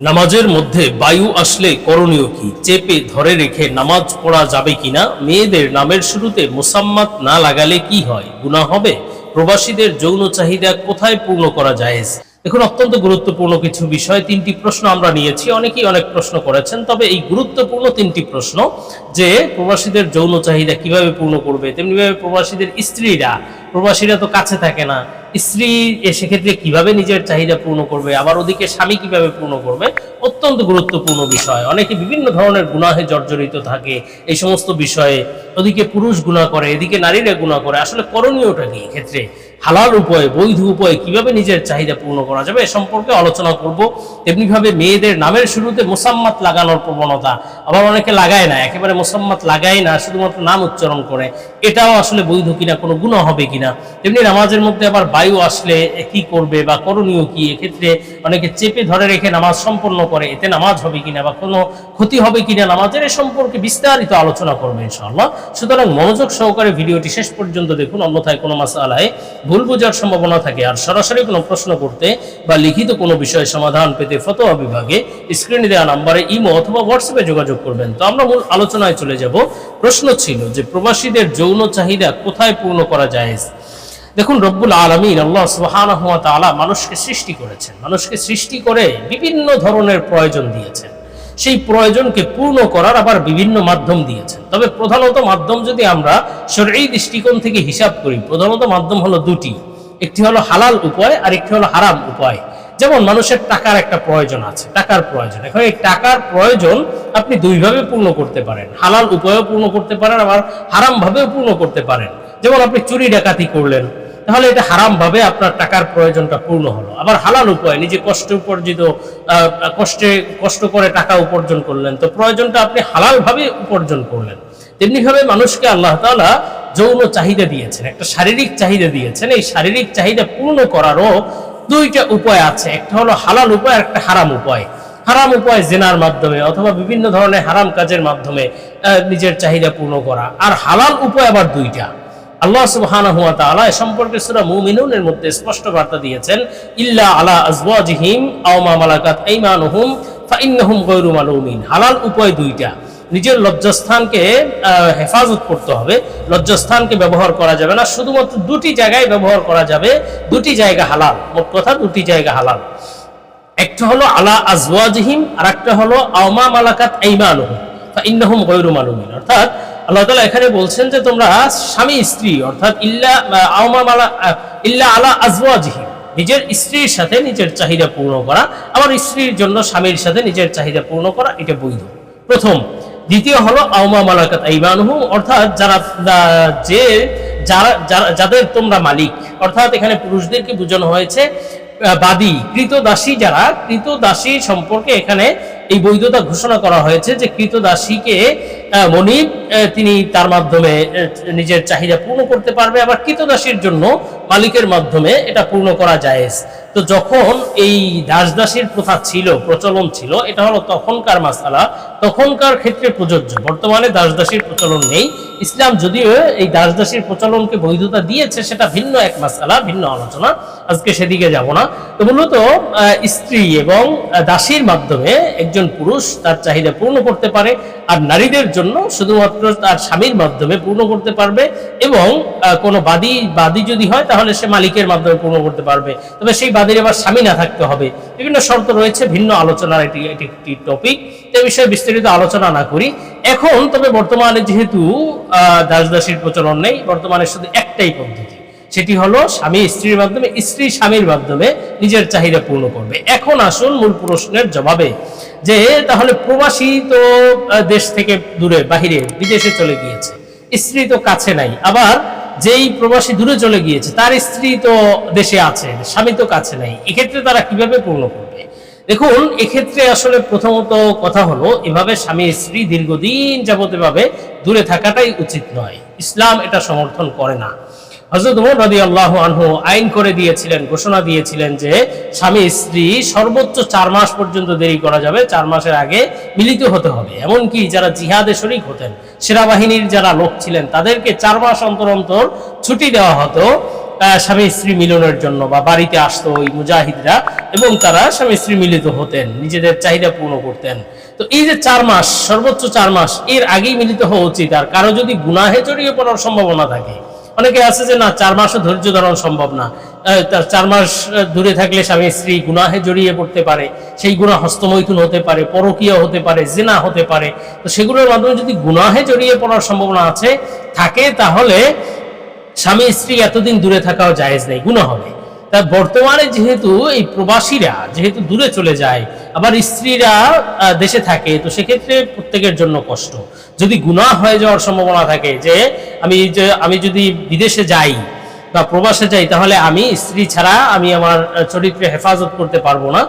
নামাজের মধ্যে বায়ু আসলে করণীয় কি? চেপে ধরে রেখে নামাজ পড়া যাবে কিনা? মেয়েদের নামের শুরুতে মোসাম্মাত না লাগালে কি হয়? গুণা হবে? প্রবাসীদের যৌন চাহিদা কোথায় পূর্ণ করা যায় দেখুন, অত্যন্ত গুরুত্বপূর্ণ কিছু বিষয়। তিনটি প্রশ্ন আমরা নিয়েছি। অনেকেই অনেক প্রশ্ন করেছেন, তবে এই গুরুত্বপূর্ণ তিনটি প্রশ্ন যে, প্রবাসীদের যৌন চাহিদা কীভাবে পূর্ণ করবে? তেমনিভাবে প্রবাসীদের স্ত্রীরা প্রবাসীরা তো কাছে থাকে না। স্ত্রী সেক্ষেত্রে কীভাবে নিজের চাহিদা পূর্ণ করবে? আবার ওদিকে স্বামী কীভাবে পূর্ণ করবে? অত্যন্ত গুরুত্বপূর্ণ বিষয়। অনেকে বিভিন্ন ধরনের গুণাহে জর্জরিত থাকে। এই সমস্ত বিষয়ে ওদিকে পুরুষ গুণা করে, এদিকে নারীরা গুণা করে। আসলে করণীয়টা কি ক্ষেত্রে হালাল উপায়ে, বৈধ উপায়ে কীভাবে নিজের চাহিদা পূর্ণ করা যাবে এ সম্পর্কে আলোচনা করব। তেমনিভাবে মেয়েদের নামের শুরুতে মোসাম্মাত লাগানোর প্রবণতা আবার অনেকে লাগায় না, একেবারে মোসাম্মাত লাগায় না, শুধুমাত্র নাম উচ্চারণ করে। এটাও আসলে বৈধ কিনা, কোনো গুণ হবে কিনা? তেমনি নামাজের মধ্যে আবার বায়ু আসলে কি করবে বা করণীয় কি? এক্ষেত্রে অনেকে চেপে ধরে রেখে নামাজ সম্পন্ন করে, এতে নামাজ হবে কিনা বা কোনো ক্ষতি হবে কিনা নামাজের এ সম্পর্কে বিস্তারিত আলোচনা করবে ইনশাআল্লাহ। সুতরাং মনোযোগ সহকারে ভিডিওটি শেষ পর্যন্ত দেখুন, অন্যথায় কোনো মাসালায় ভুল বোঝার সম্ভাবনা থাকে। আর সরাসরি কোনো প্রশ্ন করতে বা লিখিত কোনো বিষয়ে সমাধান পেতে ফতোয়া বিভাগে স্ক্রিনে দেওয়া নাম্বারে ইমো অথবা হোয়াটসঅ্যাপে যোগাযোগ করবেন। তো আমরা মূল আলোচনায় চলে যাব। প্রশ্ন ছিল যে, প্রবাসীদের যৌন চাহিদা কোথায় পূর্ণ করা যায়? দেখুন, রব্বুল আলমিন আল্লাহ সুবহানাহু ওয়া তাআলা মানুষকে সৃষ্টি করেছেন। মানুষকে সৃষ্টি করে বিভিন্ন ধরনের প্রয়োজন দিয়েছেন। সেই প্রয়োজনকে পূর্ণ করার আবার বিভিন্ন মাধ্যম দিয়েছেন। তবে প্রধানত মাধ্যম যদি আমরা শরীর দৃষ্টিকোণ থেকে হিসাব করি, প্রধানত মাধ্যম হলো দুটি। একটি হলো হালাল উপায় আর একটি হলো হারাম উপায়। যেমন মানুষের টাকার একটা প্রয়োজন আছে, টাকার প্রয়োজন। এখন এই টাকার প্রয়োজন আপনি দুইভাবে পূর্ণ করতে পারেন। হালাল উপায়ও পূর্ণ করতে পারেন, আবার হারাম ভাবেও পূর্ণ করতে পারেন। যেমন আপনি চুরি ডাকাতি করলেন তাহলে এটা হারাম ভাবে আপনার টাকার প্রয়োজনটা পূর্ণ হলো। আবার হালাল উপায়, নিজে কষ্ট উপার্জিত কষ্টে, কষ্ট করে টাকা উপার্জন করলেন, তো প্রয়োজনটা আপনি হালাল ভাবে উপার্জন করলেন। তেমনি ভাবে মানুষকে আল্লাহ তাআলা যৌন চাহিদা দিয়েছেন, একটা শারীরিক চাহিদা দিয়েছেন। এই শারীরিক চাহিদা পূর্ণ করারও দুইটা উপায় আছে। একটা হলো হালাল উপায় আর একটা হারাম উপায়। হারাম উপায় জেনার মাধ্যমে অথবা বিভিন্ন ধরনের হারাম কাজের মাধ্যমে নিজের চাহিদা পূর্ণ করা। আর হালাল উপায় আবার দুইটা। আল্লাহ সুবহানাহু ওয়া তাআলা এ সম্পর্কে সূরা মুমিনুনের মধ্যে স্পষ্ট বার্তা দিয়েছেন, ইল্লা আলা আজওয়াজিহিম আও মা মালাকাত আইমানুহুম ফাইন্নাহুম গায়রু মালুমিন। হালাল উপায় দুইটা। নিজের লজ্জাস্থানকে হেফাজত করতে হবে। লজ্জাস্থানকে ব্যবহার করা যাবে না। শুধুমাত্র দুটি জায়গায় ব্যবহার করা যাবে। দুটি জায়গা হালাল। মোট কথা দুটি জায়গা হালাল। একটা হলো আলা আজওয়াজহিম আর একটা হলো আওমা মালাকাত আইমানুহুম ফাইন্নাহুম গায়রু মালুমিন। অর্থাৎ আল্লাহ তাআলা এখানে বলছেন যে তোমরা স্বামী, স্ত্রী, অর্থাৎ ইল্লা ইল্লা আলা আজওয়াজহিম। নিজের স্ত্রীর সাথে নিজের চাহিদা পূর্ণ করা, আবার স্ত্রীর জন্য স্বামীর সাথে নিজের চাহিদা পূর্ণ করা, এটা বৈধ। প্রথম, দ্বিতীয় হলো আওমা মালাকাত আইমানুহুম, অর্থাৎ যারা যে, যারা- যাদের তোমরা মালিক, অর্থাৎ এখানে পুরুষদেরকে বোঝানো হয়েছে বাদী, কৃতদাসী যারা, কৃতদাসী সম্পর্কে এখানে এই বৈধতা ঘোষণা করা হয়েছে যে কৃতদাসীকে মনিব তিনি তার মাধ্যমে নিজের চাহিদা পূর্ণ করতে পারবে। আবার কৃতদাসীর জন্য মালিকের মাধ্যমে এটা পূর্ণ করা যায় তো যখন এই দাসদাসীর প্রথা ছিল, প্রচলন ছিল, এটা হলো তখনকার মাসালা, তখনকার ক্ষেত্রে প্রযোজ্য। বর্তমানে দাসদাসীর প্রচলন নেই। ইসলাম যদিও এই দাসদাসীর প্রচলনকে বৈধতা দিয়েছে, সেটা ভিন্ন এক মাসালা, ভিন্ন আলোচনা। আজকে সেদিকে যাব না। তো মূলত স্ত্রী এবং দাসীর মাধ্যমে একজন পুরুষ তার চাহিদা পূর্ণ করতে পারে, আর নারীদের জন্য শুধুমাত্র তার স্বামীর মাধ্যমে পূর্ণ করতে পারবে এবং কোনো বাদী বাদী যদি হয় তাহলে সে মালিকের মাধ্যমে পূর্ণ করতে পারবে। তবে সেই বাদীর আবার স্বামী না থাকতে হবে। বিভিন্ন শর্ত রয়েছে, ভিন্ন আলোচনার এটি এটি একটি টপিক এ বিষয়ে বিস্তারিত আলোচনা না করি। এখন তবে বর্তমানে যেহেতু দাসদাসীর প্রচলন নেই, বর্তমানে শুধু একটাই পদ্ধতি। সেটি হলো স্বামী স্ত্রীর মাধ্যমে, স্ত্রী স্বামীর মাধ্যমে নিজের চাহিদা পূর্ণ করবে। এখন আসুন মূল প্রশ্নের জবাবে। যে তাহলে প্রবাসী তো দেশ থেকে দূরে, বাহিরে, বিদেশে চলে গিয়েছে। স্ত্রী তো কাছে নাই। আবার যেই প্রবাসী দূরে চলে গিয়েছে, তার স্ত্রী তো দেশে আছে, স্বামী তো কাছে নেই, এক্ষেত্রে তারা কীভাবে পূর্ণ করবে দেখুন, এক্ষেত্রে আসলে প্রথমত কথা হলো, এভাবে স্বামী, স্ত্রী দীর্ঘদিন যাবত এভাবে দূরে থাকাটাই উচিত নয়। ইসলাম এটা সমর্থন করে না। হজরত উমর রাদি আল্লাহ আনহু আইন করে দিয়েছিলেন, ঘোষণা দিয়েছিলেন যে স্বামী, স্ত্রী সর্বোচ্চ চার মাস পর্যন্ত দেরি করা যাবে, চার মাসের আগে মিলিত হতে হবে। এমনকি যারা জিহাদে শরিক হতেন, সেনাবাহিনীর যারা লোক ছিলেন, তাদেরকে চার মাস অন্তর অন্তর ছুটি দেওয়া হতো স্বামী, স্ত্রী মিলনের জন্য বা বাড়িতে আসতো ওই মুজাহিদরা এবং তারা স্বামী, স্ত্রী মিলিত হতেন, নিজেদের চাহিদা পূর্ণ করতেন। তো এই যে চার মাস, সর্বোচ্চ চার মাস, এর আগেই মিলিত হওয়া উচিত। আর কারও যদি গুনাহে জড়িয়ে পড়ার সম্ভাবনা থাকে অনেকে আছে যে, না, চার মাসও ধৈর্য ধরানো সম্ভব না। তার চার মাস দূরে থাকলে স্বামী স্ত্রী গুনাহে জড়িয়ে পড়তে পারে, সেই গুণা হস্তমৈথুন হতে পারে, পরকীয় হতে পারে, জেনা হতে পারে। তো সেগুলোর মাধ্যমে যদি গুনাহে জড়িয়ে পড়ার সম্ভাবনা আছে, থাকে, তাহলে স্বামী স্ত্রী এতদিন দূরে থাকাও জায়েজ নেই গুণা হবে তা বর্তমানে যেহেতু এই প্রবাসীরা যেহেতু দূরে চলে যায়, আবার স্ত্রীরা দেশে থাকে, তো সেক্ষেত্রে প্রত্যেকের জন্য কষ্ট। যদি গুনাহ হয়ে যাওয়ার সম্ভাবনা থাকে যে আমি যে, আমি যদি বিদেশে যাই বা প্রবাসে যাই, তাহলে আমি স্ত্রী ছাড়া আমি আমার চরিত্রে হেফাজত করতে পারব না।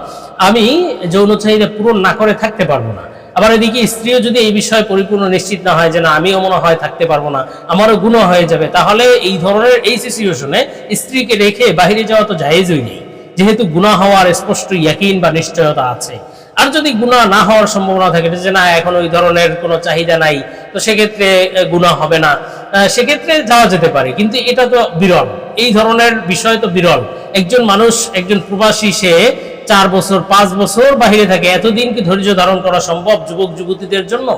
আমি যৌন চাহিদা পূরণ না করে থাকতে পারব না। আবার এদিকে স্ত্রীও যদি এই বিষয়ে পরিপূর্ণ নিশ্চিত না হয় যে না, আমিও মনে হয় থাকতে পারব না, আমারও গুণ হয়ে যাবে, তাহলে এই ধরনের এই সিচুয়েশনে স্ত্রীকে রেখে বাইরে যাওয়া তো জায়েজই নেই। যেহেতু গুণা হওয়ার স্পষ্ট ইয়াকিন বা নিশ্চয়তা আছে। আর যদি গুণা না হওয়ার সম্ভাবনা থাকে, যে না, এখন ওই ধরনের কোনো চাহিদা নাই, তো সেক্ষেত্রে গুণা হবে না। সেক্ষেত্রে যাওয়া যেতে পারে, কিন্তু এটা তো বিরল। এই ধরনের বিষয় তো বিরল। একজন মানুষ, একজন প্রবাসী সে চার বছর, পাঁচ বছর বাহিরে থাকে। এতদিন কি ধৈর্য ধারণ করা সম্ভব যুবক, যুবতীদের জন্য?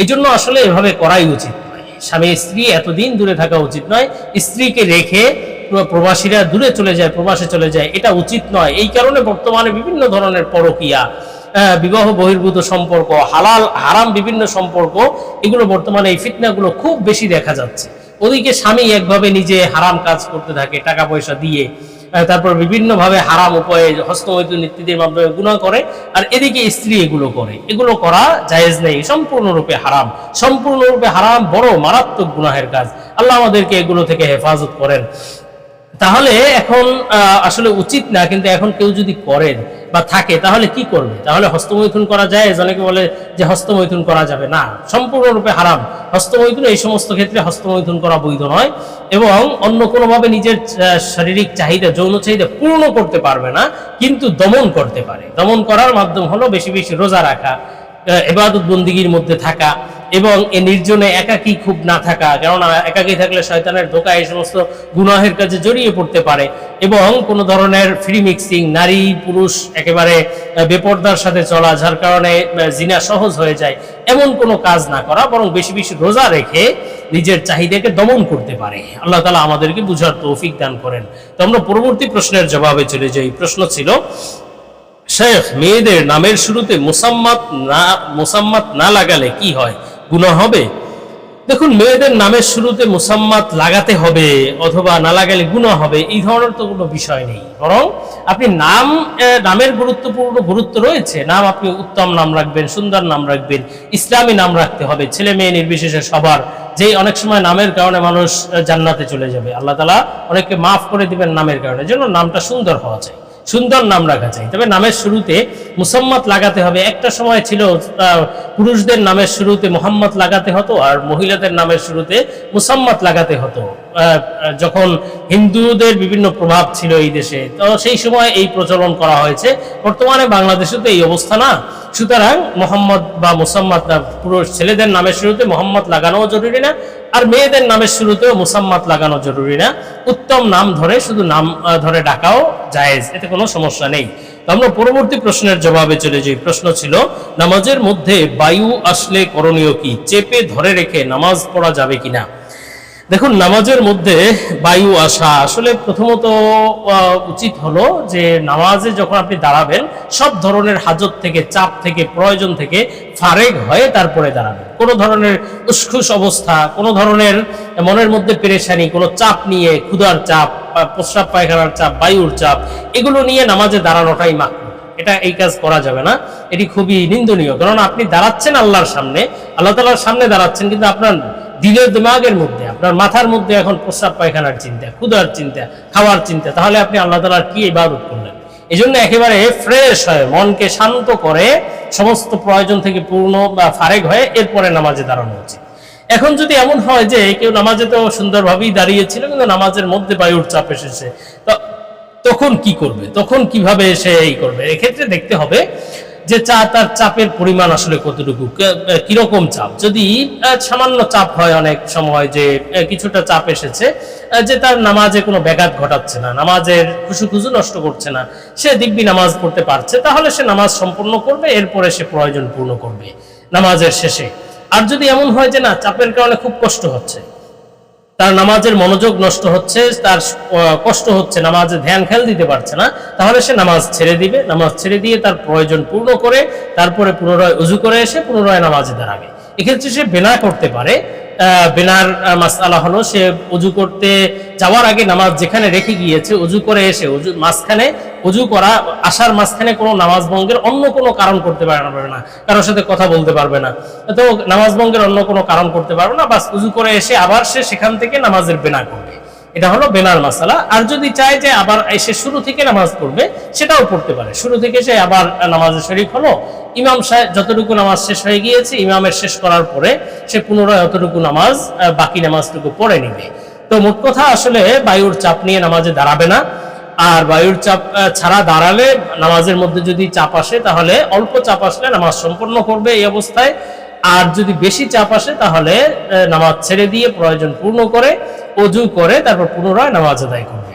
এই জন্য আসলে এভাবে করাই উচিত। স্বামী, স্ত্রী এতদিন দূরে থাকা উচিত নয়। স্ত্রীকে রেখে প্রবাসীরা দূরে চলে যায়, প্রবাসে চলে যায়, এটা উচিত নয়। এই কারণে বর্তমানে বিভিন্ন ধরনের পরকীয়া বিবাহ বহির্ভূত সম্পর্ক, হালাল, হারাম বিভিন্ন সম্পর্ক, এগুলো বর্তমানে এই ফিতনাগুলো খুব বেশি দেখা যাচ্ছে। ওদিকে স্বামী একভাবে নিজে হারাম কাজ করতে থাকে, টাকা পয়সা দিয়ে। তারপর বিভিন্নভাবে হারাম উপায়ে হস্তমৈথুন নীতিদের মাধ্যমে গুণা করে, আর এদিকে স্ত্রী এগুলো করে। এগুলো করা জায়েজ নেই, সম্পূর্ণরূপে হারাম। সম্পূর্ণরূপে হারাম বড় মারাত্মক গুনাহের কাজ। আল্লাহ আমাদেরকে এগুলো থেকে হেফাজত করেন। তাহলে এখন আসলে উচিত না, কিন্তু এখন কেউ যদি করেন বা থাকে, তাহলে কি করবে? তাহলে হস্তমৈথুন করা যায় অনেকে বলে যে হস্তমৈথুন করা যাবে। না, সম্পূর্ণরূপে হারাম। হস্তমৈথুন এই সমস্ত ক্ষেত্রে হস্তমৈথুন করা বৈধ নয় এবং অন্য কোনোভাবে নিজের শারীরিক চাহিদা, যৌন চাহিদা পূর্ণ করতে পারবে না, কিন্তু দমন করতে পারে। দমন করার মাধ্যম হলো বেশি বেশি রোজা রাখা এবাদত বন্দিগির মধ্যে থাকা এবং এ নির্জনে একাকী খুব না থাকা, কেননা একাকী থাকলে শয়তানের ধোকা এই সমস্ত গুনাহের কাজে জড়িয়ে পড়তে পারে। এবং কোনো ধরনের ফ্রি মিক্সিং নারী, পুরুষ একেবারে বেপর্দার সাথে চলা, যার কারণে জিনা সহজ হয়ে যায়, এমন কোনো কাজ না করা, বরং বেশি বেশি রোজা রেখে নিজের চাহিদাকে দমন করতে পারে। আল্লাহ তালা আমাদেরকে বুঝার তৌফিক দান করেন। তো আমরা পরবর্তী প্রশ্নের জবাবে চলে যাই। প্রশ্ন ছিল, শেখ, মেয়েদের নামের শুরুতে মুসাম্মাত না মুসাম্মাত না লাগালে কি হয়? গুনাহ হবে? দেখুন, মেয়েদের নামের শুরুতে মুসাম্মাত লাগাতে হবে অথবা না লাগালে গুনাহ হবে, এই ধরনের তো কোনো বিষয় নেই। বরং আপনি নাম নামের গুরুত্বপূর্ণ গুরুত্ব রয়েছে। নাম আপনি উত্তম নাম রাখবেন, সুন্দর নাম রাখবেন, ইসলামী নাম রাখতে হবে, ছেলে মেয়ে নির্বিশেষে সবার। যে অনেক সময় নামের কারণে মানুষ জান্নাতে চলে যাবে। আল্লাহ তালা অনেককে মাফ করে দিবেন নামের কারণে। জন্য নামটা সুন্দর হওয়া চাই। সুন্দর নাম রাখা চাই। তবে নামের শুরুতে মুসাম্মত লাগাতে হবে। একটা সময় ছিল পুরুষদের নামের শুরুতে মোহাম্মদ লাগাতে হতো আর মহিলাদের নামের শুরুতে মুসাম্মত লাগাতে হতো। যখন হিন্দুদের বিভিন্ন প্রভাব ছিল এই দেশে, তো সেই সময় এই প্রচলন করা হয়েছে। বর্তমানে বাংলাদেশে তো এই অবস্থা না। সুতরাং মোহাম্মদ বা মুসাম্মদ পুরুষ ছেলেদের নামের শুরুতে মোহাম্মদ লাগানোও জরুরি না। আর মেয়েদের নামের শুরুতেও মুসাম্মাত লাগানো জরুরি না। উত্তম নাম ধরে শুধু নাম ধরে ডাকাও জায়েজ, এতে কোনো সমস্যা নেই। আমরা পরবর্তী প্রশ্নের জবাবে চলে যাই। প্রশ্ন ছিল, নামাজের মধ্যে বায়ু আসলে করণীয় কি? চেপে ধরে রেখে নামাজ পড়া যাবে কিনা? দেখুন, নামাজের মধ্যে বায়ু আসা আসলে প্রথমত উচিত হলো যে নামাজে যখন আপনি দাঁড়াবেন, সব ধরনের হাজত থেকে, চাপ থেকে, প্রয়োজন থেকে ফারেক হয়ে তারপরে দাঁড়াবেন। কোনো ধরনের উসখুস অবস্থা, কোনো ধরনের মনের মধ্যে পেরেশানি, কোনো চাপ নিয়ে ক্ষুধার চাপ প্রস্রাব পায়খানার চাপ, বায়ুর চাপ, এগুলো নিয়ে নামাজে দাঁড়ানোটাই মাত্র এটা এই কাজ করা যাবে না, এটি খুবই নিন্দনীয়। কারণ আপনি দাঁড়াচ্ছেন আল্লাহর সামনে, আল্লাহ তালার সামনে দাঁড়াচ্ছেন, কিন্তু আপনার দিলের দিমাগের মধ্যে, আপনার মাথার মধ্যে এখন প্রস্রাব পায়খানার চিন্তা ক্ষুদার চিন্তা, খাওয়ার চিন্তা, তাহলে আপনি আল্লাহ তালার কি ইবাদত করলেন? এই জন্য একেবারে ফ্রেশ হয়ে মনকে শান্ত করে সমস্ত প্রয়োজন থেকে পূর্ণ বা ফারেক হয়ে এরপরে নামাজে দাঁড়ানো উচিত। এখন যদি এমন হয় যে কেউ নামাজে তো সুন্দরভাবেই দাঁড়িয়েছিল, কিন্তু নামাজের মধ্যে বায়ুর চাপ এসেছে তখন কি করবে? তখন কীভাবে সে এই করবে? এক্ষেত্রে দেখতে হবে যে চা তার চাপের পরিমাণ আসলে কতটুকু? কীরকম চাপ? যদি সামান্য চাপ হয় অনেক সময় যে কিছুটা চাপ এসেছে যে তার নামাজে কোনো ব্যাঘাত ঘটাচ্ছে না, নামাজের খুশু খুশু নষ্ট করছে না, সে দিব্যি নামাজ পড়তে পারছে, তাহলে সে নামাজ সম্পূর্ণ করবে, এরপরে সে প্রয়োজন পূর্ণ করবে নামাজের শেষে। আর যদি এমন হয় যে না, চাপের কারণে খুব কষ্ট হচ্ছে তার নামাজের মনোযোগ নষ্ট হচ্ছে, তার কষ্ট হচ্ছে, নামাজে ধ্যান খেয়াল দিতে পারছে না, তাহলে সে নামাজ ছেড়ে দিবে। নামাজ ছেড়ে দিয়ে তার প্রয়োজন পূর্ণ করে, তারপরে পুনরায় উজু করে এসে পুনরায় নামাজে দাঁড়াবে। এক্ষেত্রে সে বেনা করতে পারে। বেনার মাসালা হলো সে উজু করতে যাওয়ার আগে নামাজ যেখানে রেখে গিয়েছে, উজু করে এসে, উজু মাঝখানে উজু করা, আসার মাঝখানে কোনো নামাজ ভঙ্গের অন্য কোনো কারণ করতে পারবে না, কারোর সাথে কথা বলতে পারবে না। তো নামাজ ভঙ্গের অন্য কোনো কারণ করতে পারবে না, বাস উজু করে এসে আবার সে সেখান থেকে নামাজের বেনা করবে। এটা হলো বেনার মাসালা। আর যদি চায় যে আবার এসে শুরু থেকে নামাজ পড়বে, সেটাও পড়তে পারে। শুরু থেকে সে আবার নামাজের শরীফ হলো। ইমাম সাহেব, যতটুকু নামাজ শেষ হয়ে গিয়েছে, ইমামের শেষ করার পরে সে পুনরায় অতটুকু নামাজ বাকি নামাজটুকু পড়ে নিবে। তো মোট কথা আসলে বায়ুর চাপ নিয়ে নামাজে দাঁড়াবে না। আর বায়ুর চাপ ছাড়া দাঁড়ালে নামাজের মধ্যে যদি চাপ আসে, তাহলে অল্প চাপ আসলে নামাজ সম্পন্ন করবে এই অবস্থায়। আর যদি বেশি চাপ আসে, তাহলে নামাজ ছেড়ে দিয়ে প্রয়োজন পূর্ণ করে, অজু করে, তারপর পুনরায় নামাজ আদায় করবে।